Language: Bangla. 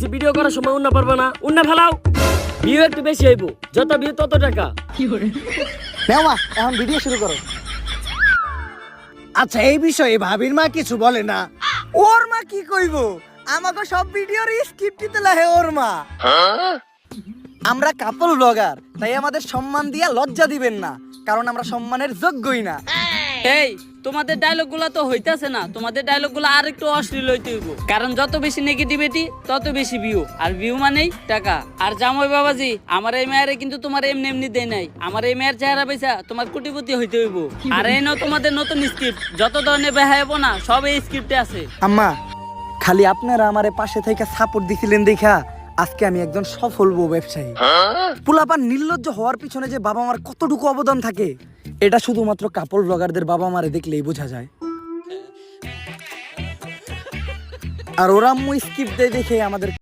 বলতেছি ভিডিও করার সময় উন্না পারবে না। উন্না ফেলাও। ভিউ একটু বেশি হইব। যত ভিউ তত টাকা। নাও মা এখন ভিডিও শুরু করো। আচ্ছা এই বিষয়ে ভাবির মা কিছু বলে না। ওর মা কি কইব? আমাকে সব ভিডিওর স্ক্রিপ্ট দিতে লাগে ওর মা। আমরা কাপল ব্লগার তাই আমাদের সম্মান দিয়া লজ্জা দিবেন না। কারণ আমরা সম্মানের যোগ্যই না। এই তোমাদের ডায়লগগুলা তো হইতাছে না। তোমাদের ডায়লগগুলো আর একটু অশ্লীল হইতে হইব। কারণ যত বেশি নেগেটিভিটি তত বেশি ভিউ আর ভিউ মানেই টাকা। আর জামাই বাবাজি আমার এই মেয়ারে কিন্তু তোমার এমনি এমনি দেয় নাই। আমার এই মেয়ের চেহারা পয়সা তোমার কোটিপতি হইতে হইব। আর এই নাও তোমাদের নতুন স্ক্রিপ্ট যত ধরনের বেহায়াবো না সব এই স্ক্রিপ্টে আছে। আম্মা খালি আপনারা আমারে পাশে থেকে সাপোর্ট দিছিলেন দেখা। আজকে আমি একজন সফল বউ ব্যবসায়ী। পোলাপান নির্লজ্জ হওয়ার পিছনে যে বাবা মার কতটুকু অবদান থাকে এটা শুধুমাত্র কাপড় ব্লগারদের বাবা মারে দেখলেই বোঝা যায়। আর ওরা মুই স্কিপ দেয় দেখে আমাদের